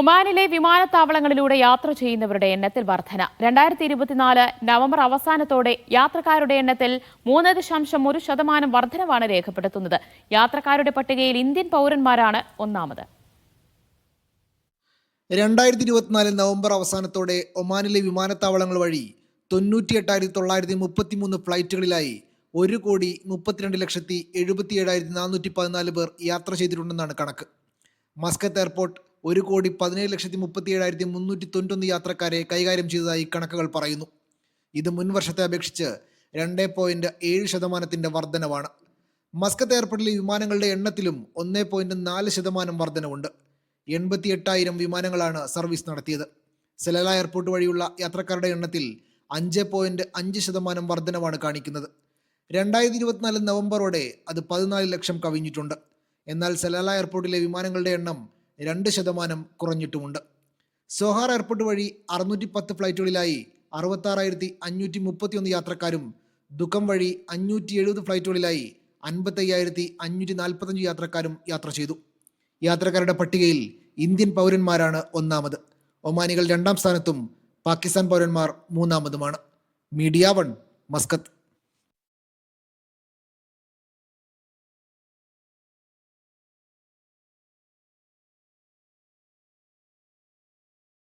ഒമാനിലെ വിമാനത്താവളങ്ങളിലൂടെ യാത്ര ചെയ്യുന്നവരുടെ എണ്ണത്തിൽ വർധന. രണ്ടായിരത്തി ഇരുപത്തിനാല് നവംബർ അവസാനത്തോടെ യാത്രക്കാരുടെ എണ്ണത്തിൽ മൂന്ന് ദശാംശം ഒരു ശതമാനം വർധനവാണ് രേഖപ്പെടുത്തുന്നത്. യാത്രക്കാരുടെ പട്ടികയിൽ ഇന്ത്യൻ പൗരന്മാരാണ് ഒന്നാമത്. രണ്ടായിരത്തി ഇരുപത്തിനാല് നവംബർ അവസാനത്തോടെ ഒമാനിലെ വിമാനത്താവളങ്ങൾ വഴി തൊണ്ണൂറ്റി എട്ടായിരത്തി തൊള്ളായിരത്തി മുപ്പത്തിമൂന്ന് ഫ്ലൈറ്റുകളിലായി ഒരു കോടി മുപ്പത്തിരണ്ട് ലക്ഷത്തി എഴുപത്തി ഏഴായിരത്തി നാനൂറ്റി പതിനാല് പേർ യാത്ര ചെയ്തിട്ടുണ്ടെന്നാണ് കണക്ക്. മസ്കത്ത് എയർപോർട്ട് ഒരു കോടി പതിനേഴ് ലക്ഷത്തി മുപ്പത്തി ഏഴായിരത്തി മുന്നൂറ്റി തൊണ്ണൂറ്റൊന്ന് യാത്രക്കാരെ കൈകാര്യം ചെയ്തതായി കണക്കുകൾ പറയുന്നു. ഇത് മുൻ വർഷത്തെ അപേക്ഷിച്ച് രണ്ട് പോയിന്റ് ഏഴ് ശതമാനത്തിന്റെ വർധനവാണ്. മസ്കത്ത് എയർപോർട്ടിലെ വിമാനങ്ങളുടെ എണ്ണത്തിലും ഒന്ന് പോയിന്റ് നാല് ശതമാനം വർധനവുണ്ട്. എൺപത്തി എട്ടായിരം വിമാനങ്ങളാണ് സർവീസ് നടത്തിയത്. സെലല എയർപോർട്ട് വഴിയുള്ള യാത്രക്കാരുടെ എണ്ണത്തിൽ അഞ്ച് പോയിന്റ് അഞ്ച് ശതമാനം വർധനവാണ് കാണിക്കുന്നത്. രണ്ടായിരത്തി ഇരുപത്തിനാല് നവംബറോടെ അത് പതിനാല് ലക്ഷം കവിഞ്ഞിട്ടുണ്ട്. എന്നാൽ സെലല എയർപോർട്ടിലെ വിമാനങ്ങളുടെ എണ്ണം രണ്ട് ശതമാനം കുറഞ്ഞിട്ടുമുണ്ട്. സോഹാർ എയർപോർട്ട് വഴി അറുന്നൂറ്റി പത്ത് ഫ്ലൈറ്റുകളിലായി അറുപത്താറായിരത്തി അഞ്ഞൂറ്റി മുപ്പത്തിയൊന്ന് യാത്രക്കാരും ദുഃഖം വഴി അഞ്ഞൂറ്റി എഴുപത് ഫ്ലൈറ്റുകളിലായി അൻപത്തയ്യായിരത്തി അഞ്ഞൂറ്റി നാൽപ്പത്തഞ്ച് യാത്രക്കാരും യാത്ര ചെയ്തു. യാത്രക്കാരുടെ പട്ടികയിൽ ഇന്ത്യൻ പൗരന്മാരാണ് ഒന്നാമത്. ഒമാനികൾ രണ്ടാം സ്ഥാനത്തും പാകിസ്ഥാൻ പൗരന്മാർ മൂന്നാമതുമാണ്. Media one Muscat.